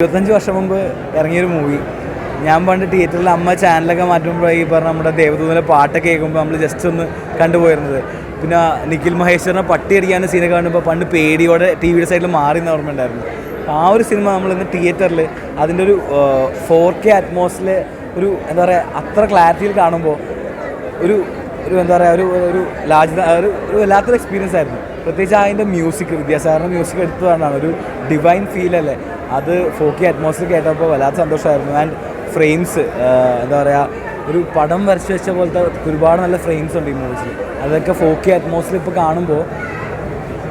ഇരുപത്തഞ്ച് വർഷം മുമ്പ് ഇറങ്ങിയൊരു മൂവി ഞാൻ പണ്ട് തിയേറ്ററിൽ അമ്മ ചാനലൊക്കെ മാറ്റുമ്പോൾ ഈ പറഞ്ഞ നമ്മുടെ ദേവദൂതിലെ പാട്ടൊക്കെ കേൾക്കുമ്പോൾ നമ്മൾ ജസ്റ്റ് ഒന്ന് കണ്ടുപോയിരുന്നത് പിന്നെ നിഖിൽ മഹേശ്വറിനെ പട്ടി അടിക്കാന്റെ സീനൊക്കെ കാണുമ്പോൾ പണ്ട് പേടിയോടെ ടി വിയുടെ സൈഡിൽ മാറി എന്ന് ഓർമ്മയുണ്ടായിരുന്നു ആ ഒരു സിനിമ നമ്മൾ ഇന്ന് തിയേറ്ററിൽ അതിന്റെ ഒരു ഫോർ കെ അറ്റ്മോസ്ഫിയറിൽ ഒരു എന്താ പറയുക അത്ര ക്ലാരിറ്റിയിൽ കാണുമ്പോൾ ഒരു ഒരു എന്താ പറയുക ഒരു ഒരു ലാജ് ഒരു വല്ലാത്തൊരു എക്സ്പീരിയൻസ് ആയിരുന്നു പ്രത്യേകിച്ച് അതിന്റെ മ്യൂസിക് വിദ്യാസാഗറിന്റെ മ്യൂസിക് എടുത്തതാണ് ഒരു ഡിവൈൻ ഫീൽ അല്ലേ? അത് ഫോക്കി അറ്റ്മോസ്ഫിയർ കേട്ടപ്പോൾ വല്ലാത്ത സന്തോഷമായിരുന്നു. ആൻഡ് ഫ്രെയിംസ് എന്താ പറയുക ഒരു പടം വരച്ച് വെച്ച പോലത്തെ ഒരുപാട് നല്ല ഫ്രെയിംസ് ഉണ്ട് ഈ മൂവീസിൽ അതൊക്കെ ഫോക്കി അറ്റ്മോസ്ഫിയർ ഇപ്പോൾ കാണുമ്പോൾ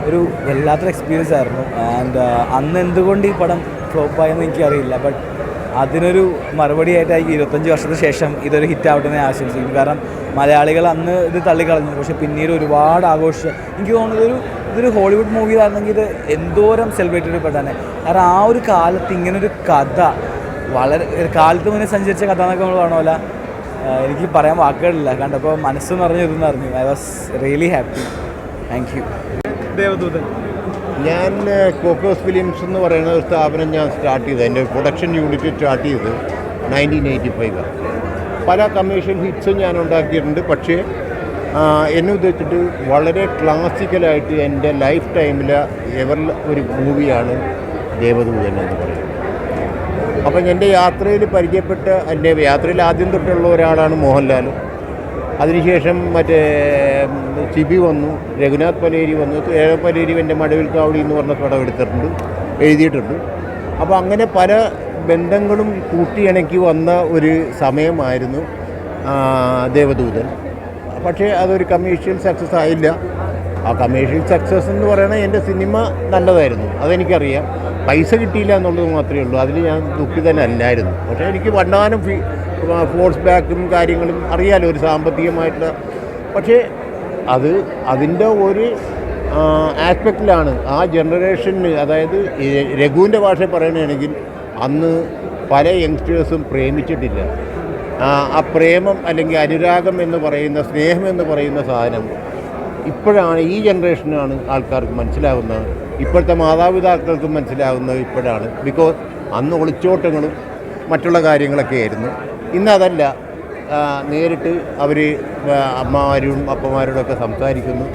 ഒരു വല്ലാത്തൊരു എക്സ്പീരിയൻസ് ആയിരുന്നു. ആൻഡ് അന്ന് എന്തുകൊണ്ട് ഈ പടം ഫ്ലോപ്പായെന്ന് എനിക്കറിയില്ല. ബട്ട് അതിനൊരു മറുപടിയായിട്ടായിരിക്കും ഇരുപത്തഞ്ച് വർഷത്തിന് ശേഷം ഇതൊരു ഹിറ്റ് ആവട്ടെ എന്ന് ആശംസിക്കുന്നു. കാരണം മലയാളികൾ അന്ന് ഇത് തള്ളിക്കളഞ്ഞു. പക്ഷെ പിന്നീട് ഒരുപാട് ആഘോഷിച്ച് എനിക്ക് തോന്നുന്നത് ഒരു ഇതൊരു ഹോളിവുഡ് മൂവി ആയിരുന്നെങ്കിൽ ഇത് എന്തോരം സെലിബ്രേറ്റ് ചെയ്യപ്പെട്ടതാണ് കാരണം ആ ഒരു കാലത്ത് ഇങ്ങനൊരു കഥ വളരെ കാലത്ത് മുന്നേ സഞ്ചരിച്ച കഥ എന്നൊക്കെ നമ്മൾ പറഞ്ഞ എനിക്ക് പറയാൻ വാക്കുകളില്ല. കണ്ടപ്പോൾ മനസ്സ് നിറഞ്ഞു ഇതെന്ന് അറിഞ്ഞു I was really happy thank you Devadoothan. ഞാൻ കോക്കോസ് ഫിലിംസ് എന്ന് പറയുന്ന ഒരു സ്ഥാപനം ഞാൻ സ്റ്റാർട്ട് ചെയ്തത് എന്റെ പ്രൊഡക്ഷൻ യൂണിറ്റ് സ്റ്റാർട്ട് ചെയ്തത് നയന്റീൻ എയ്റ്റി ഫൈവ് പല കമ്മീഷൻ ഹിറ്റ്സും ഞാൻ ഉണ്ടാക്കിയിട്ടുണ്ട്. പക്ഷേ എന്നെ ഉദ്ദേശിച്ചിട്ട് വളരെ ക്ലാസിക്കലായിട്ട് എന്റെ ലൈഫ് ടൈമിൽ എവർ ഒരു മൂവിയാണ് ദേവദൂതൻ എന്ന് പറയുന്നത്. അപ്പം എന്റെ യാത്രയിൽ പരിചയപ്പെട്ട എന്റെ യാത്രയിൽ ആദ്യം തൊട്ടുള്ള ഒരാളാണ് മോഹൻലാൽ അതിനുശേഷം മറ്റേ ചിബി വന്നു രഘുനാഥ് പലേരി വന്നു. പലേരി എന്റെ മടവിൽ കാവടി എന്ന് പറഞ്ഞ പടം എടുത്തിട്ടുണ്ട് എഴുതിയിട്ടുണ്ട്. അപ്പോൾ അങ്ങനെ പല ബന്ധങ്ങളും കൂട്ടിയിണക്കി വന്ന ഒരു സമയമായിരുന്നു ദേവദൂതൻ. പക്ഷേ അതൊരു കമേഴ്ഷ്യൽ സക്സസ് ആയില്ല. ആ കമേഴ്ഷ്യൽ സക്സസ് എന്ന് പറയുന്നത് എന്റെ സിനിമ നല്ലതായിരുന്നു അതെനിക്കറിയാം. പൈസ കിട്ടിയില്ല എന്നുള്ളത് മാത്രമേ ഉള്ളൂ. അതിൽ ഞാൻ ദുഃഖിതനല്ലായിരുന്നു. പക്ഷേ എനിക്ക് വണ്ടാനം ഫീ ഫോഴ്സ് ബാക്കും കാര്യങ്ങളും അറിയാലോ ഒരു സാമ്പത്തികമായിട്ടുള്ള. പക്ഷേ അത് അതിന്റെ ഒരു ആസ്പെക്റ്റിലാണ്. ആ ജനറേഷന് അതായത് രഘുവിന്റെ ഭാഷ പറയുകയാണെങ്കിൽ അന്ന് പല യങ്സ്റ്റേഴ്സും പ്രേമിച്ചിട്ടില്ല. ആ പ്രേമം അല്ലെങ്കിൽ അനുരാഗം എന്ന് പറയുന്ന സ്നേഹം എന്ന് പറയുന്ന സാധനം ഇപ്പോഴാണ് ഈ ജനറേഷനാണ് ആൾക്കാർക്ക് മനസ്സിലാവുന്നത്. ഇപ്പോഴത്തെ മാതാപിതാക്കൾക്കും മനസ്സിലാവുന്നത് ഇപ്പോഴാണ്. ബിക്കോസ് അന്ന് ഒളിച്ചോട്ടങ്ങളും മറ്റുള്ള കാര്യങ്ങളൊക്കെ ആയിരുന്നു ഇന്നതല്ല നേരിട്ട് അവർ അമ്മമാരും അപ്പമാരോടൊക്കെ സംസാരിക്കുന്നു.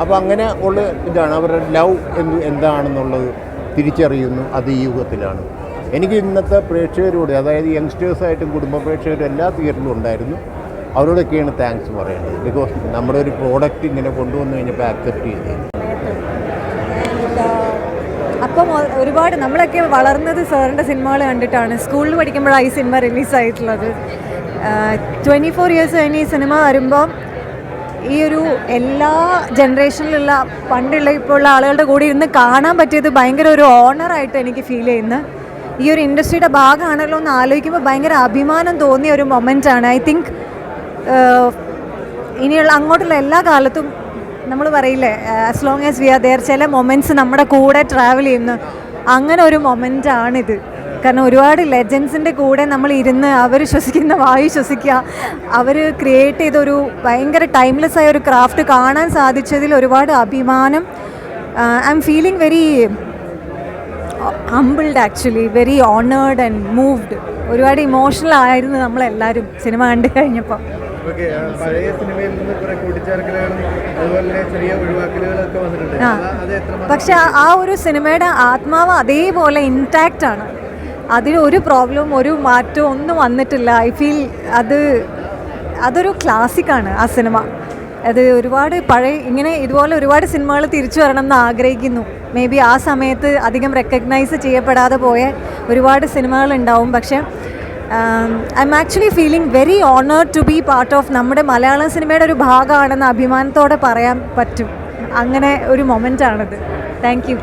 അപ്പോൾ അങ്ങനെ ഉള്ള ഇതാണ് അവരുടെ ലവ് എന്ത് എന്താണെന്നുള്ളത് തിരിച്ചറിയുന്നു അത് ഈ യുഗത്തിലാണ്. എനിക്ക് ഇന്നത്തെ പ്രേക്ഷകരോട് അതായത് യങ്സ്റ്റേഴ്സായിട്ടും കുടുംബ പ്രേക്ഷകരും എല്ലാ തിയേറ്ററിലും ഉണ്ടായിരുന്നു. അവരോടൊക്കെയാണ് താങ്ക്സ് പറയേണ്ടത്. ബിക്കോസ് നമ്മുടെ ഒരു പ്രോഡക്റ്റ് ഇങ്ങനെ കൊണ്ടുവന്നു കഴിഞ്ഞപ്പോൾ ആക്സെപ്റ്റ് ചെയ്തത് അപ്പം ഒരുപാട് നമ്മളൊക്കെ വളർന്നത് സാറിന്റെ സിനിമകൾ കണ്ടിട്ടാണ്. സ്കൂളിൽ പഠിക്കുമ്പോഴാണ് ഈ സിനിമ റിലീസായിട്ടുള്ളത്. ട്വന്റി ഫോർ ഇയേഴ്സ് കഴിഞ്ഞ് ഈ സിനിമ വരുമ്പോൾ ഈ ഒരു എല്ലാ ജനറേഷനിലുള്ള പണ്ടുള്ള ഇപ്പോൾ ഉള്ള ആളുകളുടെ കൂടെ ഇരുന്ന് കാണാൻ പറ്റിയത് ഭയങ്കര ഒരു ഓണറായിട്ട് എനിക്ക് ഫീൽ ചെയ്യുന്നു. ഈ ഒരു ഇൻഡസ്ട്രിയുടെ ഭാഗമാണല്ലോ എന്ന് ആലോചിക്കുമ്പോൾ ഭയങ്കര അഭിമാനം തോന്നിയ ഒരു മൊമെന്റ് ആണ്. ഐ തിങ്ക് ഇനിയുള്ള അങ്ങോട്ടുള്ള എല്ലാ കാലത്തും നമ്മൾ പറയില്ലേ as long as we are there ചില മൊമെന്റ്സ് നമ്മുടെ കൂടെ ട്രാവൽ ചെയ്യുന്നു. അങ്ങനെ ഒരു മൊമെന്റ് ആണിത്. കാരണം ഒരുപാട് ലെജൻസിന്റെ കൂടെ നമ്മൾ ഇരുന്ന് അവർ ശ്വസിക്കുന്ന വായു ശ്വസിക്കുക അവർ ക്രിയേറ്റ് ചെയ്തൊരു ഭയങ്കര ടൈംലെസ് ആയ ഒരു ക്രാഫ്റ്റ് കാണാൻ സാധിച്ചതിൽ ഒരുപാട് അഭിമാനം. I'm feeling very humbled actually very honoured and moved ഒരുപാട് ഇമോഷണൽ ആയിരുന്നു നമ്മളെല്ലാവരും സിനിമ കണ്ടു കഴിഞ്ഞപ്പോൾ ഓക്കെ പഴയ സിനിമയിൽ നിന്ന് കുറെ കൂട്ടിച്ചേർക്കലുകളും അതുപോലെ ചെറിയ ഒഴിവാക്കലുകളൊക്കെ വന്നിട്ടുണ്ട്. പക്ഷെ ആ- ഒരു സിനിമയുടെ ആത്മാവ് അതേപോലെ ഇൻടാക്റ്റ് ആണ്. അതിന് ഒരു പ്രോബ്ലവും ഒരു മാറ്റവും ഒന്നും വന്നിട്ടില്ല. ഐ ഫീൽ അത് അതൊരു ക്ലാസിക്കാണ് ആ സിനിമ. അത് ഒരുപാട് പഴയ ഇങ്ങനെ ഇതുപോലെ ഒരുപാട് സിനിമകൾ തിരിച്ചു വരണം എന്ന് ആഗ്രഹിക്കുന്നു. മേ ബി ആ സമയത്ത് അധികം റെക്കഗ്നൈസ് ചെയ്യപ്പെടാതെ പോയ ഒരുപാട് സിനിമകൾ ഉണ്ടാവും. പക്ഷേ I'm actually feeling very honoured to be part of നമ്മുടെ മലയാള സിനിമയുടെ ഒരു ഭാഗമാണെന്ന് അഭിമാനത്തോടെ പറയാൻ പറ്റും. അങ്ങനെ ഒരു മൊമെന്റ് ആണിത്. Thank you